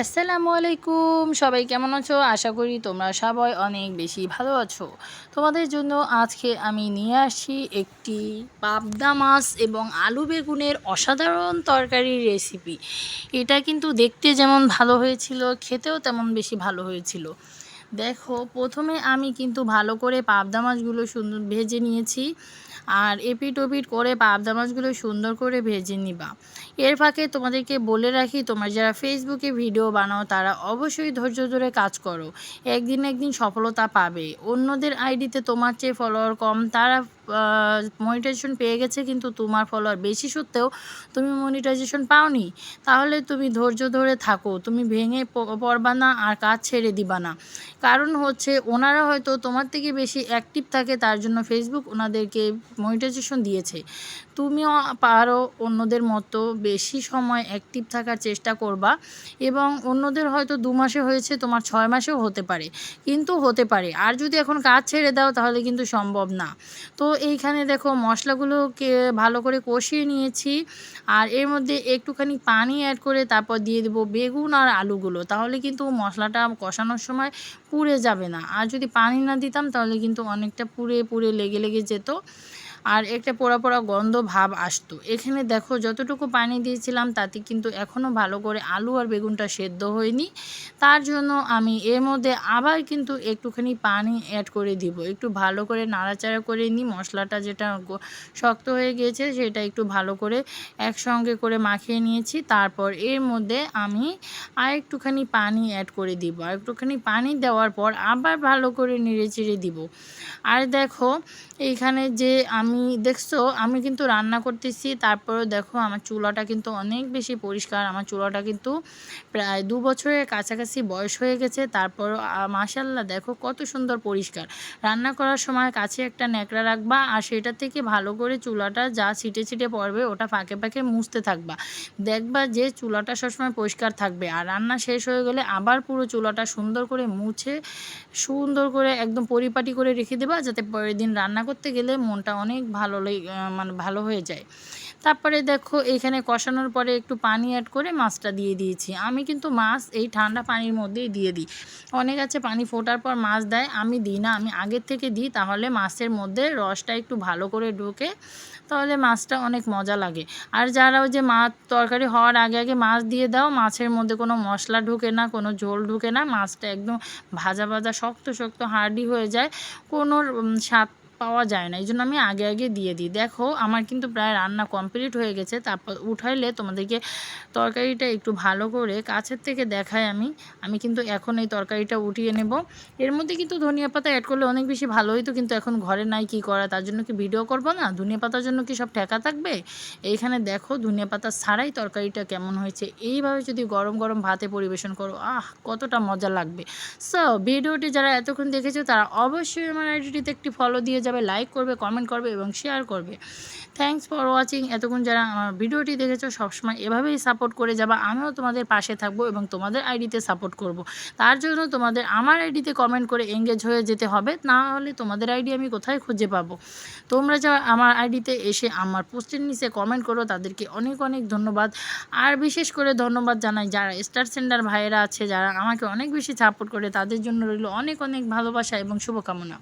আসসালামু আলাইকুম সবাই কেমন আছো? আশা করি তোমরা সবাই অনেক বেশি ভালো আছো। তোমাদের জন্য আজকে আমি নিয়ে আসি একটি পাবদা মাছ এবং আলু বেগুনের অসাধারণ তরকারির রেসিপি এটা কিন্তু দেখতে যেমন ভালো হয়েছিল, খেতেও তেমন বেশি ভালো হয়েছিল। দেখো, প্রথমে আমি কিন্তু ভালো করে পাবদা মাছগুলো সুন্দর ভেজে নিয়েছি। আর এপিট ওপিট করে পাবদা মাছগুলো সুন্দর করে ভেজে নিবা। এর ফাঁকে তোমাদেরকে বলে রাখি, তোমার যারা ফেসবুকে ভিডিও বানাও, তারা অবশ্যই ধৈর্য ধরে কাজ করো। একদিন একদিন সফলতা পাবে। অন্যদের আইডিতে তোমার চেয়ে ফলোয়ার কম, তারা মনিটাইজেশন পেয়ে গেছে, কিন্তু তোমার ফলোয়ার বেশি সত্ত্বেও তুমি মনিটাইজেশন পাওনি। তাহলে তুমি ধৈর্য ধরে থাকো, তুমি ভেঙে পড়বা না আর কাজ ছেড়ে দিবা না। কারণ হচ্ছে ওনারা হয়তো তোমার থেকে বেশি অ্যাক্টিভ থাকে, তার জন্য ফেসবুক ওনাদেরকে মনিটাইজেশন দিয়েছে। তুমিও পারো অন্যদের মতো বেশি সময় অ্যাক্টিভ থাকার চেষ্টা করবা এবং অন্যদের হয়তো দু মাসে হয়েছে, তোমার ছয় মাসেও হতে পারে, কিন্তু হতে পারে। আর যদি এখন কাজ ছেড়ে দাও, তাহলে কিন্তু সম্ভব না। তো এইখানে দেখো মশলাগুলোকে ভালো করে কষিয়ে নিয়েছি, আর এর মধ্যে একটুখানি পানি অ্যাড করে তারপর দিয়ে দেবো বেগুন আর আলুগুলো। তাহলে কিন্তু মশলাটা কষানোর সময় পুড়ে যাবে না। আর যদি পানি না দিতাম, তাহলে কিন্তু অনেকটা পুড়ে পুড়ে লেগে লেগে যেত। আর একটা পোড়া পোড়া গন্ধ ভাব আসতো। এখানে দেখো যতটুকু পানি দিয়েছিলাম তাতে কিন্তু এখনও ভালো করে আলু আর বেগুনটা সেদ্ধ হয়নি। তার জন্য আমি এর মধ্যে আবার কিন্তু একটুখানি পানি অ্যাড করে দিব। একটু ভালো করে নাড়াচাড়া করে নিই। মশলাটা যেটা শক্ত হয়ে গিয়েছে সেটা একটু ভালো করে একসঙ্গে করে মাখিয়ে নিয়েছি। তারপর এর মধ্যে আমি আর একটুখানি পানি অ্যাড করে দিব। আর একটুখানি পানি দেওয়ার পর আবার ভালো করে নেড়ে চেড়ে দিব। আর দেখো এইখানে যে আমি দেখছ, আমি কিন্তু রান্না করতেছি, তারপরেও দেখো আমার চুলাটা কিন্তু অনেক বেশি পরিষ্কার, আমার চুলাটা কিন্তু প্রায় দু বছরের কাছাকাছি বয়স হয়ে গেছে, তারপর মাসাল্লাহ দেখো কত সুন্দর পরিষ্কার। রান্না করার সময় কাছে একটা ন্যাকড়া রাখবা আর সেটা থেকে ভালো করে চুলাটা যা ছিটে ছিটে পড়বে ওটা ফাঁকে ফাঁকে মুছতে থাকবা। দেখবা যে চুলাটা সবসময় পরিষ্কার থাকবে আর রান্না শেষ হয়ে গেলে আবার পুরো চুলাটা সুন্দর করে মুছে, সুন্দর করে একদম পরিপাটি করে রেখে দেবা, যাতে পরের দিন রান্না করতে গেলে মনটা অনেক ভালো মানে ভালো হয়ে যায়। তারপরে দেখো, এখানে কষানোর পরে একটু পানি অ্যাড করে মাছটা দিয়ে দিয়েছি। আমি কিন্তু মাছ এই ঠান্ডা পানির মধ্যেই দিয়ে দিই। অনেক আছে পানি ফোটার পর মাছ দেয়, আমি দিই না। আমি আগের থেকে দিই, তাহলে মাছের মধ্যে রসটা একটু ভালো করে ঢুকে, তাহলে মাছটা অনেক মজা লাগে। আর যারা ওই যে মাছ তরকারি হওয়ার আগে আগে মাছ দিয়ে দাও, মাছের মধ্যে কোনো মশলা ঢুকে না, কোনো ঝোল ঢুকে না, মাছটা একদম ভাজা ভাজা, শক্ত শক্ত, হার্ডি হয়ে যায়। কোনো স্বাদ পাওয়া যায় না। এই জন্য আমি আগে আগে দিয়ে দিই। দেখো, আমার কিন্তু প্রায় রান্না কমপ্লিট হয়ে গেছে। তারপর উঠাইলে তোমাদেরকে তরকারিটা একটু ভালো করে কাছের থেকে দেখাই আমি। আমি কিন্তু এখন এই তরকারিটা উঠিয়ে নেব। এর মধ্যে কিন্তু ধনিয়া পাতা অ্যাড করলে অনেক বেশি ভালো হইতো, কিন্তু এখন ঘরে নাই, কি করা? তার জন্য কি ভিডিও করব না? ধনিয়া পাতার জন্য কি সব ঠেকা থাকবে? এইখানে দেখো, ধনিয়া পাতা ছাড়াই তরকারিটা কেমন হয়েছে। এইভাবে যদি গরম গরম ভাতে পরিবেশন করো, আহ, কতটা মজা লাগবে। সো ভিডিওটি যারা এতক্ষণ দেখেছ, তারা অবশ্যই আমার আইডিটিতে একটি ফলো দিয়ে যাবে। লাইক করবে কমেন্ট করবে এবং শেয়ার করবে। থ্যাংকস ফর ওয়াচিং এতক্ষণ যারা আমার ভিডিওটি দেখেছ, সবসময় এভাবেই সাপোর্ট করে যাবা। আমিও তোমাদের পাশে থাকব এবং তোমাদের আইডিতে সাপোর্ট করব। তার জন্য তোমাদের আমার আইডিতে কমেন্ট করে এঙ্গেজ হয়ে যেতে হবে। না হলে তোমাদের আইডি আমি কোথায় খুঁজে পাবো? তোমরা যা আমার আইডিতে এসে আমার পোস্টের নিচে কমেন্ট করো, তাদেরকে অনেক অনেক ধন্যবাদ। আর বিশেষ করে ধন্যবাদ জানাই যারা স্টার সেন্টার ভাইয়েরা আছে, যারা আমাকে অনেক বেশি সাপোর্ট করে, তাদের জন্য রইল অনেক অনেক ভালোবাসা এবং শুভকামনা।